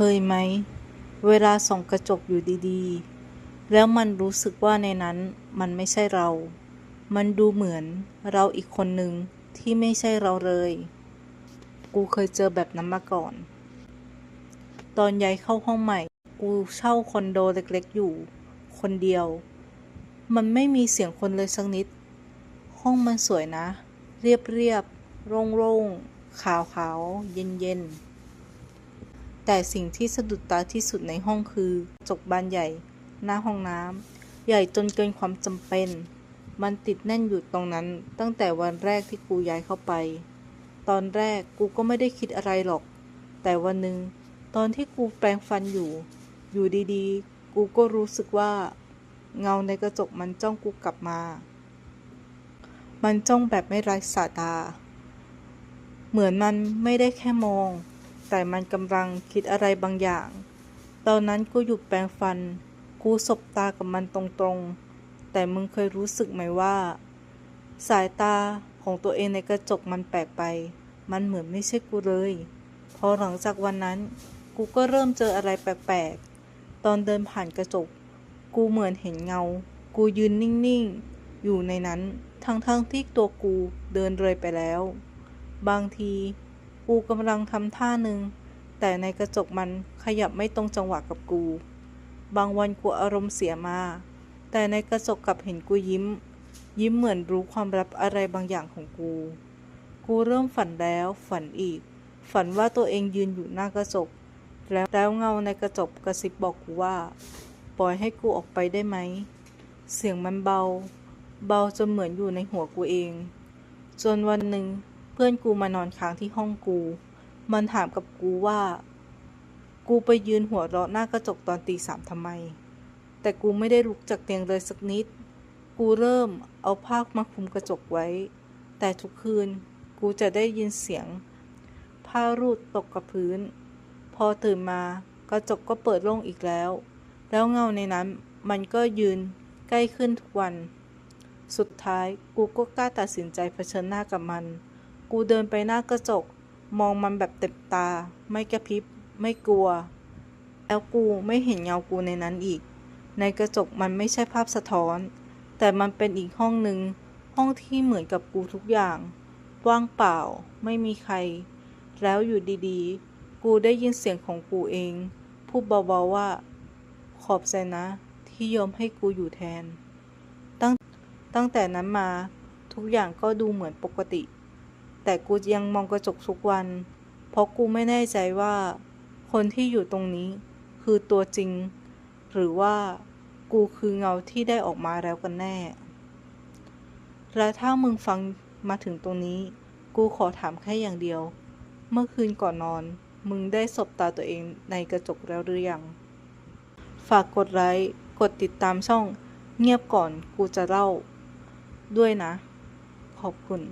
เคยไหม เวลาส่องกระจกอยู่ดีๆ แล้วมันรู้สึกว่าในนั้นมันไม่ใช่เรา มันดูเหมือนเราอีกคนหนึ่งที่ไม่ใช่เราเลย กูเคยเจอแบบนั้นมาก่อน ตอนย้ายเข้าห้องใหม่ กูเช่าคอนโดเล็กๆอยู่ คนเดียว มันไม่มีเสียงคนเลยสักนิด ห้องมันสวยนะ เรียบๆ โล่งๆ ขาวๆ เย็นๆ แต่สิ่งที่สะดุดตาที่สุดในห้องคือกระจกบานใหญ่ หน้าห้องน้ำใหญ่จนเกินความจำเป็น มันติดแน่นอยู่ตรงนั้นตั้งแต่วันแรกที่กูย้ายเข้าไป ตอนแรกกูก็ไม่ได้คิดอะไรหรอก แต่วันหนึ่งตอนที่กูแปรงฟันอยู่ อยู่ดีๆ กูก็รู้สึกว่า เงาในกระจกมันจ้องกูกลับมา มันจ้องแบบไม่ไร้สายตา เหมือนมันไม่ได้แค่มอง แต่มันกำลังคิดอะไรบางอย่าง ตอนนั้นกูหยุดแปรงฟัน กูสบตากับมันตรงๆ แต่มึงเคยรู้สึกไหมว่า สายตาของตัวเองในกระจกมันแปลกไป มันเหมือนไม่ใช่กูเลย พอหลังจากวันนั้น กูก็เริ่มเจออะไรแปลกๆ ตอนเดินผ่านกระจก กูเหมือนเห็นเงา กูยืนนิ่งๆ อยู่ในนั้น ทั้งๆที่ตัวกูเดินเลยไปแล้ว บางที กูกำลังทำท่าหนึ่งแต่ในกระจกมันขยับไม่ตรงจังหวะกับกู บางวันกูอารมณ์เสียมา แต่ในกระจกกลับเห็นกูยิ้ม ยิ้มเหมือนรู้ความลับอะไรบางอย่างของกู กูเริ่มฝันแล้ว ฝันอีก ฝันว่าตัวเองยืนอยู่หน้ากระจก แล้วแล้วเงาในกระจกกระซิบบอกกูว่า ปล่อยให้กูออกไปได้ไหม เสียงมันเบา เบาจนเหมือนอยู่ในหัวกูเอง จนวันหนึ่ง พื่อนกูมานอนค้างที่ห้องกู มันถามกับกูว่า กูไปยืนหัวเราะหน้ากระจกตอนตีสามทำไม แต่กูไม่ได้ลุกจากเตียงเลยสักนิด กูเริ่มเอาผ้ามาคลุมกระจกไว้ แต่ทุกคืนกูจะได้ยินเสียง ผ้ารูดตกกับพื้น พอตื่นมากระจกก็เปิดโล่งอีกแล้ว แล้วเงาในนั้นมันก็ยืนใกล้ขึ้นทุกวัน สุดท้ายกูก็กล้าตัดสินใจเผชิญหน้ากับมัน กูเดินไปหน้ากระจก มองมันแบบเต็มตา ไม่กระพริบ ไม่กลัว แล้วกูไม่เห็นเงากูในนั้นอีก ในกระจกมันไม่ใช่ภาพสะท้อน แต่มันเป็นอีกห้องหนึ่ง ห้องที่เหมือนกับกูทุกอย่าง ว่างเปล่า ไม่มีใคร แล้วอยู่ดีๆ กูได้ยินเสียงของกูเอง พูดเบาๆว่า ขอบใจนะ ที่ยอมให้กูอยู่แทน ตั้งตั้งแต่นั้นมา ทุกอย่างก็ดูเหมือนปกติ แต่กูยังมองกระจกทุกวัน เพราะกูไม่แน่ใจว่า คนที่อยู่ตรงนี้คือตัวจริง หรือว่ากูคือเงาที่ได้ออกมาแล้วกันแน่ และถ้ามึงฟังมาถึงตรงนี้ กูขอถามแค่อย่างเดียว เมื่อคืนก่อนนอน มึงได้สบตาตัวเองในกระจกแล้วหรือยัง ฝากกดไลค์ กดติดตามช่อง เงียบก่อนกูจะเล่า ด้วยนะ ขอบคุณ